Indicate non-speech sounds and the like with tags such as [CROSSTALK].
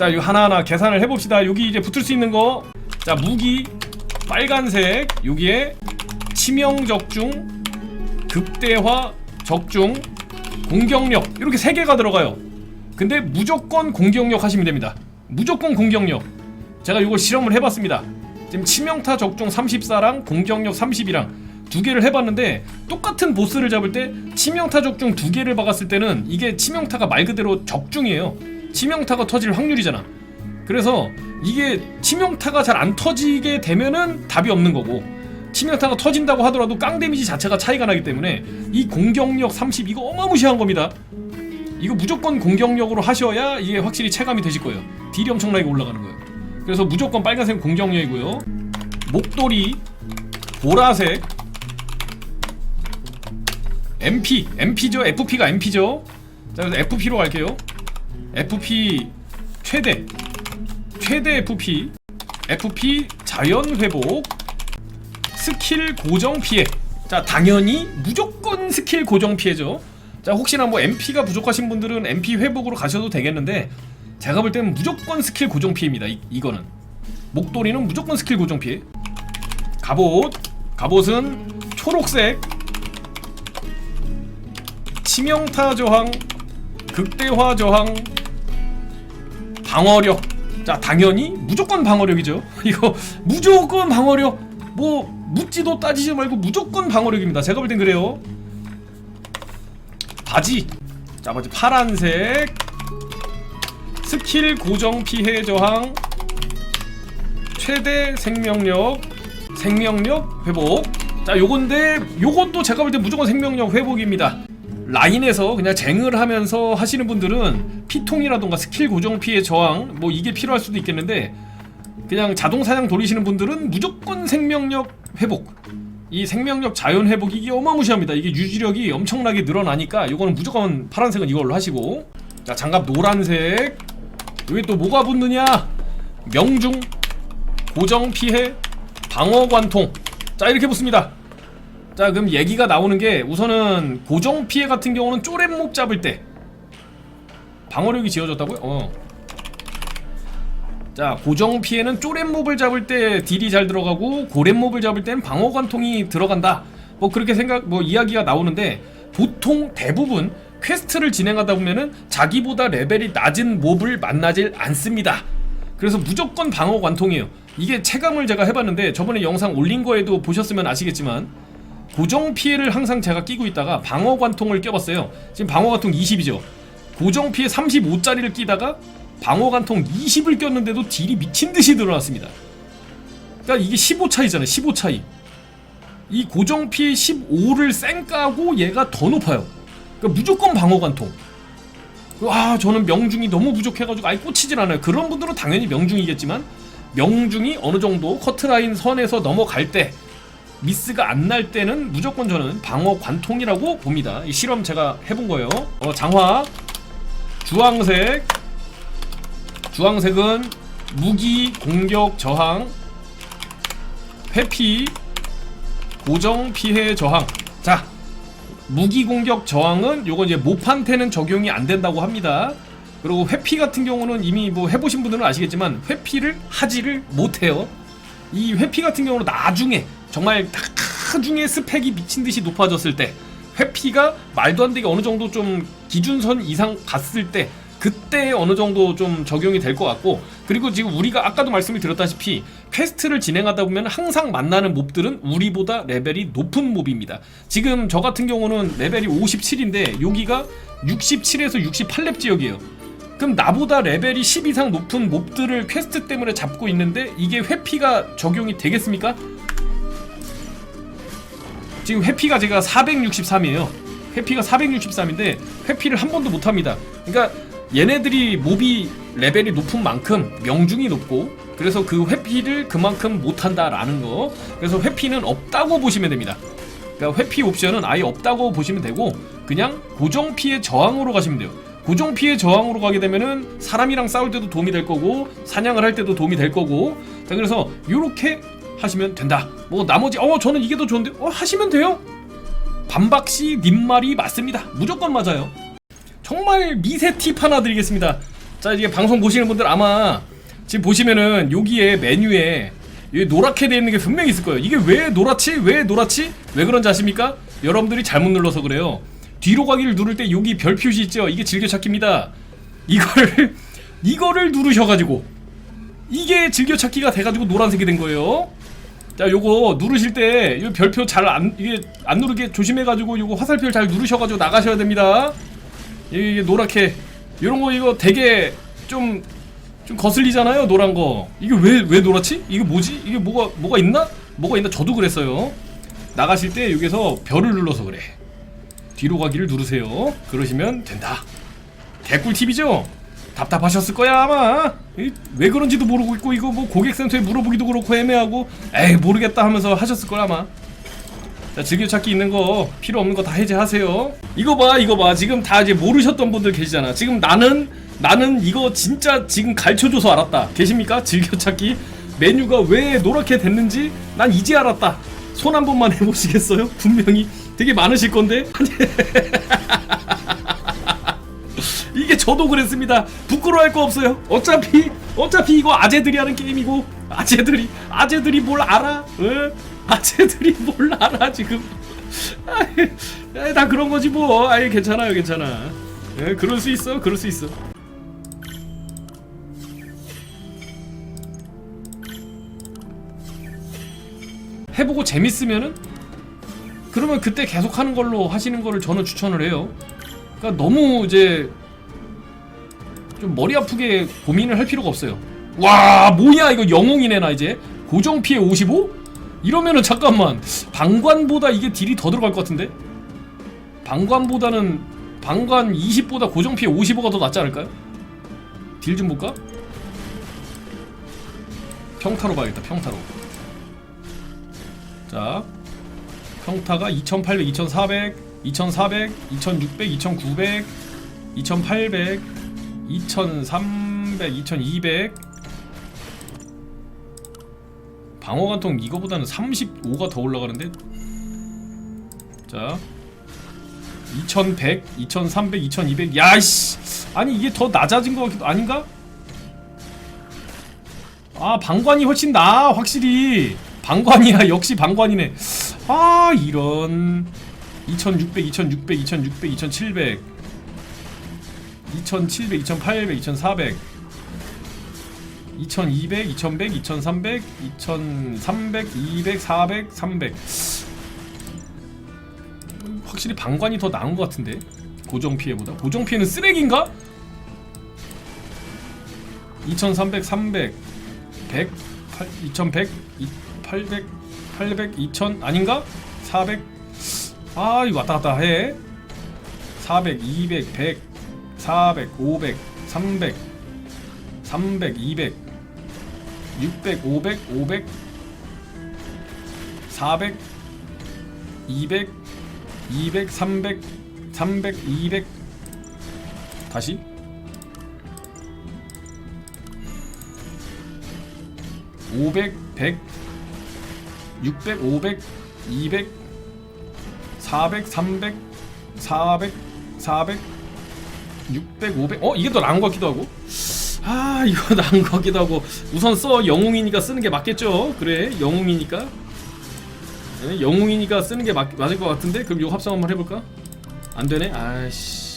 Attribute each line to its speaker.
Speaker 1: 자 이거 하나하나 계산을 해봅시다. 여기 이제 붙을 수 있는 거자 무기 빨간색 여기에 치명 적중 극대화 적중 공격력. 이렇게 세 개가 들어가요. 근데 무조건 공격력 하시면 됩니다. 무조건 공격력. 제가 이걸 실험을 해봤습니다. 지금 치명타 적중 34랑 공격력 30이랑 두 개를 해봤는데 똑같은 보스를 잡을 때 치명타 적중 두 개를 박았을 때는 이게 치명타가 말 그대로 적중이에요 치명타가 터질 확률이잖아. 그래서 이게 치명타가 잘 안 터지게 되면은 답이 없는 거고 치명타가 터진다고 하더라도 깡 데미지 자체가 차이가 나기 때문에 이 공격력 30 이거 어마무시한 겁니다. 이거 무조건 공격력으로 하셔야 이게 확실히 체감이 되실 거예요. 딜이 엄청나게 올라가는 거예요. 그래서 무조건 빨간색 공격력이고요. 목도리 보라색 MP MP죠? FP가 MP죠? 자 그래서 FP로 갈게요 FP 최대 최대 FP FP 자연 회복 스킬 고정 피해. 자 당연히 무조건 스킬 고정 피해죠. 자 혹시나 뭐 MP가 부족하신 분들은 MP 회복으로 가셔도 되겠는데 제가 볼 때는 무조건 스킬 고정 피해입니다 이, 이거는. 목도리는 무조건 스킬 고정 피해. 갑옷 갑옷은 초록색. 치명타 저항 극대화 저항 방어력. 자 당연히 무조건 방어력이죠. [LAUGHS] 이거 무조건 방어력. 뭐 묻지도 따지지 말고 무조건 방어력입니다. 제가 볼 땐 그래요. 바지. 자 먼저 파란색. 스킬 고정 피해 저항. 최대 생명력. 생명력 회복. 자 요건데 요것도 제가 볼 때 무조건 생명력 회복입니다 라인에서 그냥 쟁을 하면서 하시는 분들은 피통이라던가 스킬 고정 피해 저항 뭐 이게 필요할 수도 있겠는데 그냥 자동 사냥 돌리시는 분들은 무조건 생명력 회복. 이 생명력 자연 회복이 이게 어마무시합니다. 이게 유지력이 엄청나게 늘어나니까 이거는 무조건 파란색은 이걸로 하시고. 자 장갑 노란색. 여기 또 뭐가 붙느냐? 명중 고정 피해 방어 관통. 자 이렇게 붙습니다 자 그럼 얘기가 나오는 게 우선은 고정 피해 같은 경우는 쪼렛몹 잡을 때 방어력이 지어졌다고요? 어. 자 고정 피해는 쪼렛몹을 잡을 때 딜이 잘 들어가고 고렛몹을 잡을 땐 방어 관통이 들어간다 뭐 그렇게 생각 뭐 이야기가 나오는데 보통 대부분 퀘스트를 진행하다 보면은 자기보다 레벨이 낮은 몹을 만나질 않습니다 그래서 무조건 방어 관통이에요 이게 체감을 제가 해봤는데 저번에 영상 올린 거에도 보셨으면 아시겠지만 고정 피해를 항상 제가 끼고 있다가 방어 관통을 껴봤어요. 지금 방어 관통 20이죠. 고정 피해 35짜리를 끼다가 방어 관통 20을 꼈는데도 딜이 미친 듯이 늘어났습니다. 그러니까 이게 15 차이잖아요. 15 차이. 이 고정 피해 15를 쌩 까고 얘가 더 높아요. 그러니까 무조건 방어 관통. 와 저는 명중이 너무 부족해가지고 아예 꽂히질 않아요. 그런 분들은 당연히 명중이겠지만 명중이 어느 정도 커트라인 선에서 넘어갈 때 미스가 안 날 때는 무조건 저는 방어 관통이라고 봅니다. 이 실험 제가 해본 거예요. 어, 장화 주황색 주황색은 무기 공격 저항 회피 고정 피해 저항 자 무기 공격 저항은 요거 이제 모판테는 적용이 안 된다고 합니다. 그리고 회피 같은 경우는 이미 뭐 해보신 분들은 아시겠지만 회피를 하지를 못해요. 이 회피 같은 경우는 나중에 정말 나중에 스펙이 미친 듯이 높아졌을 때 회피가 말도 안 되게 어느 정도 좀 기준선 이상 갔을 때 그때 어느 정도 좀 적용이 될 것 같고 그리고 지금 우리가 아까도 말씀을 드렸다시피 퀘스트를 진행하다 보면 항상 만나는 몹들은 우리보다 레벨이 높은 몹입니다. 지금 저 같은 경우는 레벨이 57인데 여기가 67에서 68렙 지역이에요. 그럼 나보다 레벨이 10 이상 높은 몹들을 퀘스트 때문에 잡고 있는데 이게 회피가 적용이 되겠습니까? 지금 회피가 제가 463이에요. 회피가 463인데 회피를 한 번도 못 합니다. 그러니까 얘네들이 몹이 레벨이 높은 만큼 명중이 높고 그래서 그 회피를 그만큼 못 한다라는 거. 그래서 회피는 없다고 보시면 됩니다. 그러니까 회피 옵션은 아예 없다고 보시면 되고 그냥 고정 피해 저항으로 가시면 돼요. 고정 피해 저항으로 가게 되면은 사람이랑 싸울 때도 도움이 될 거고 사냥을 할 때도 도움이 될 거고 자 그래서 요렇게 하시면 된다. 뭐 나머지 어 저는 이게 더 좋은데 어 하시면 돼요. 반박씨 님 말이 맞습니다. 무조건 맞아요. 정말 미세 팁 하나 드리겠습니다. 자 이게 방송 보시는 분들 아마 지금 보시면은 여기에 메뉴에 여기 노랗게 돼 있는 게 분명히 있을 거예요. 이게 왜 노랗지? 왜 노랗지? 왜 그런지 아십니까? 여러분들이 잘못 눌러서 그래요. 뒤로 가기를 누를 때 여기 별 표시 있죠? 이게 즐겨찾기입니다. 이걸 [LAUGHS] 이거를 누르셔가지고 이게 즐겨찾기가 돼가지고 노란색이 된 거예요. 자, 요거 누르실 때 이 별표 잘 안 이게 안 누르게 조심해가지고 요거 화살표를 잘 누르셔가지고 나가셔야 됩니다. 이게, 이게 노랗게 요런 거 이거 되게 좀 좀 거슬리잖아요 노란 거 이게 왜 왜 노랗지? 이게 뭐지? 이게 뭐가 뭐가 있나? 뭐가 있나? 저도 그랬어요. 나가실 때 여기서 별을 눌러서 그래. 뒤로 가기를 누르세요. 그러시면 된다. 개꿀 팁이죠? 답답하셨을 거야 아마. 이, 왜 그런지도 모르고 있고 이거 뭐 고객센터에 물어보기도 그렇고 애매하고. 에이 모르겠다 하면서 하셨을 거야 아마. 자 즐겨찾기 있는 거 필요 없는 거 다 해제하세요. 이거 봐 이거 봐. 지금 다 이제 모르셨던 분들 계시잖아. 지금 나는 나는 이거 진짜 지금 가르쳐줘서 알았다. 계십니까? 즐겨찾기. 메뉴가 왜 노랗게 됐는지 난 이제 알았다. 손 한 번만 해보시겠어요? 분명히. 되게 많으실 건데. [LAUGHS] 아니 이게 저도 그랬습니다. 부끄러워할 거 없어요. 어차피 어차피 이거 아재들이 하는 게임이고 아재들이 아재들이 뭘 알아? 응? 아재들이 뭘 알아 지금? 아이, 다 그런 거지 뭐. 아이 괜찮아요, 괜찮아. 예, 그럴 수 있어, 그럴 수 있어. 해보고 재밌으면은 그러면 그때 계속 하는 걸로 하시는 거를 저는 추천을 해요. 그러니까 너무 이제 좀 머리 아프게 고민을 할 필요가 없어요. 와 뭐야 이거 영웅이네 나 이제 고정 피해 55? 이러면은 잠깐만 방관보다 이게 딜이 더 들어갈 것 같은데? 방관보다는 방관 20보다 고정 피해 55가 더 낫지 않을까요? 딜 좀 볼까? 평타로 봐야겠다 평타로 자 평타가 2800, 2400, 2400, 2600, 2900, 2800, 2300, 2200 방어관통 이거보다는 35가 더 올라가는데. 자 2100, 2300, 2200 야이씨! 아니 이게 더 낮아진 거 같기도 아닌가? 아 방관이 훨씬 나아 확실히. 방관이야 역시 방관이네. 아 이런. 2600, 2600, 2600, 2700 2700, 2800, 2400 2200, 2100, 2300, 2300, 200, 400, 300 음, 확실히 방관이 더 나은 것 같은데 고정 피해보다 고정 피해는 쓰레기인가? 2300, 300 100, 8, 2100, 800, 800, 2000 아닌가? 400 아, 이거 왔다 갔다 해. 400, 200, 100, 400, 500, 300, 300, 200, 600, 500, 500, 400, 200, 200, 300, 300, 200 다시. 500, 100, 600, 500, 200, 400, 300, 400, 400, 600, 500. 어 이게 것 같기도 하고. 아 이거 [LAUGHS] 것 같기도 하고. 우선 써 영웅이니까 쓰는 게 맞겠죠. 그래 영웅이니까. 네, 영웅이니까 쓰는 게 맞, 맞을 것 같은데 그럼 이거 합성 한번 해볼까? 안 되네. 아씨.